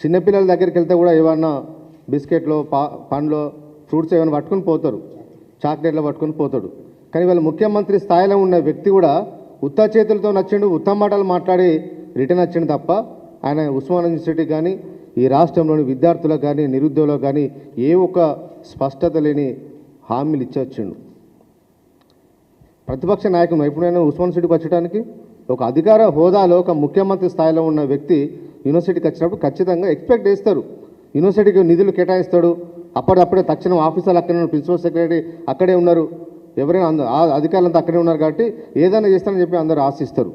చిన్నపిల్లల దగ్గరికి వెళ్తే కూడా ఏమన్నా బిస్కెట్లో పా పండ్లో ఫ్రూట్స్ ఏమైనా పట్టుకొని పోతారు. చాక్లెట్లు పట్టుకొని పోతాడు. కానీ వాళ్ళ ముఖ్యమంత్రి స్థాయిలో ఉన్న వ్యక్తి కూడా ఉత్త చేతులతో నచ్చిండు ఉత్తమ మాటలు మాట్లాడి రిటర్న్ వచ్చిండు తప్ప ఆయన ఉస్మాన్ యూనివర్సిటీ కానీ ఈ రాష్ట్రంలోని విద్యార్థులకు కానీ నిరుద్యోగులకు కానీ ఏ ఒక్క స్పష్టత లేని హామీలు ఇచ్చొచ్చిండు ప్రతిపక్ష నాయకుడు ఎప్పుడైనా ఉస్మాన్ సిటీకి వచ్చడానికి ఒక అధికార హోదాలో ఒక ముఖ్యమంత్రి స్థాయిలో ఉన్న వ్యక్తి యూనివర్సిటీకి వచ్చినప్పుడు ఖచ్చితంగా ఎక్స్పెక్ట్ చేస్తారు. యూనివర్సిటీకి నిధులు కేటాయిస్తాడు. అప్పటికప్పుడే తక్షణం ఆఫీసర్లు అక్కడే ఉన్నారు ప్రిన్సిపల్ సెక్రటరీ అక్కడే ఉన్నారు. ఎవరైనా అంద అధికారులంతా అక్కడే ఉన్నారు కాబట్టి ఏదైనా చేస్తానని చెప్పి అందరూ ఆశిస్తారు.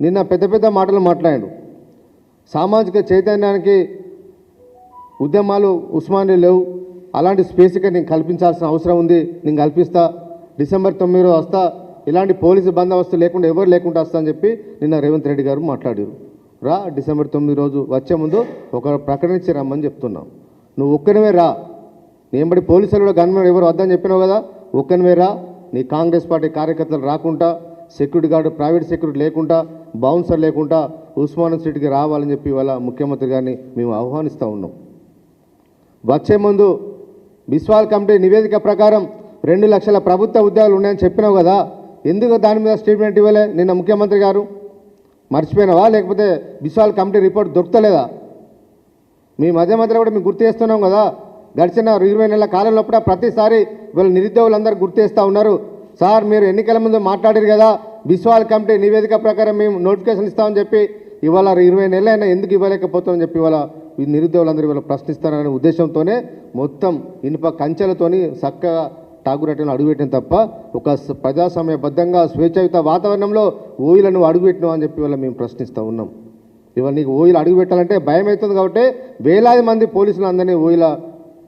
నిన్న పెద్ద పెద్ద మాటలు మాట్లాడాడు. సామాజిక చైతన్యానికి ఉద్యమాలు ఉస్మానియా లేవు. అలాంటి స్పేస్గా నేను కల్పించాల్సిన అవసరం ఉంది. నేను కల్పిస్తా. డిసెంబర్ తొమ్మిది వస్తా. ఇలాంటి పోలీసు బందోబస్తు లేకుండా ఎవరు లేకుండా వస్తా అని చెప్పి నిన్న రేవంత్ రెడ్డి గారు మాట్లాడారు. రా డిసెంబర్ తొమ్మిది రోజు వచ్చే ముందు ఒక ప్రకటించి రమ్మని చెప్తున్నాం. నువ్వు ఒక్కనివే రా. నేంబడి పోలీసులు కూడా గన్మెన్ ఎవరు వద్దని చెప్పినావు కదా? ఒక్కనివే రా. నీ కాంగ్రెస్ పార్టీ కార్యకర్తలు రాకుండా సెక్యూరిటీ గార్డు ప్రైవేట్ సెక్యూరిటీ లేకుండా బౌన్సర్ లేకుండా ఉస్మాన్ సిటీకి రావాలని చెప్పి ఇవాళ ముఖ్యమంత్రి గారిని మేము ఆహ్వానిస్తూ ఉన్నాం. వచ్చే ముందు బిస్వాల్ కమిటీ నివేదిక ప్రకారం రెండు లక్షల ప్రభుత్వ ఉద్యోగాలు ఉన్నాయని చెప్పినావు కదా? ఎందుకు దాని మీద స్టేట్మెంట్ ఇవ్వలే నిన్న ముఖ్యమంత్రి గారు? మర్చిపోయినావా? లేకపోతే విశాల్ కమిటీ రిపోర్ట్ దొరకలేదా మీ మధ్య మధ్యలో కూడా మేము గుర్తు చేస్తున్నాం కదా. గడిచిన ఇరవై నెలల కాలం లోపల ప్రతిసారి వీళ్ళ నిరుద్యోగులందరూ గుర్తు ఉన్నారు. సార్ మీరు ఎన్నికల ముందు మాట్లాడారు కదా. విశ్వాల్ కమిటీ నివేదిక ప్రకారం మేము నోటిఫికేషన్ ఇస్తామని చెప్పి ఇవాళ ఇరవై నెలలైనా ఎందుకు ఇవ్వలేకపోతామని చెప్పి ఇవాళ ఈ నిరుద్యోగులందరూ ఇవాళ ప్రశ్నిస్తారనే ఉద్దేశంతోనే మొత్తం ఇనుప కంచెలతోని చక్కగా ఠాగూరట్టను అడుగుపెట్టిన తప్ప ఒక స- ప్రజాస్వామ్యబద్ధంగా స్వేచ్ఛాయుత వాతావరణంలో ఓయిలను అడుగుపెట్టినావు అని చెప్పి వాళ్ళ మేము ప్రశ్నిస్తూ ఉన్నాం. ఇవన్నీ ఓయిలు అడుగుపెట్టాలంటే భయం అవుతుంది కాబట్టి వేలాది మంది పోలీసులు అందరినీ ఓయిల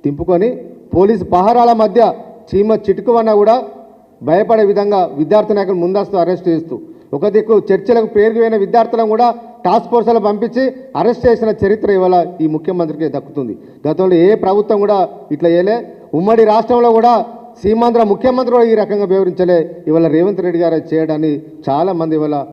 తింపుకొని పోలీసు పహారాల మధ్య చీమ చిటుకువన్నా కూడా భయపడే విధంగా విద్యార్థి నాయకులు ముందస్తు అరెస్ట్ చేస్తూ ఒక దిక్కు చర్చలకు పేరుకుపోయిన విద్యార్థులను కూడా టాస్క్ ఫోర్స్లో పంపించి అరెస్ట్ చేసిన చరిత్ర ఇవాళ ఈ ముఖ్యమంత్రికి దక్కుతుంది. గతంలో ఏ ప్రభుత్వం కూడా ఇట్లా చేయలే. ఉమ్మడి రాష్ట్రంలో కూడా సీమాంధ్ర ముఖ్యమంత్రి కూడా ఈ రకంగా వివరించలే. ఇవాళ రేవంత్ రెడ్డి గారు చేయడాన్ని చాలా మంది ఇవాళ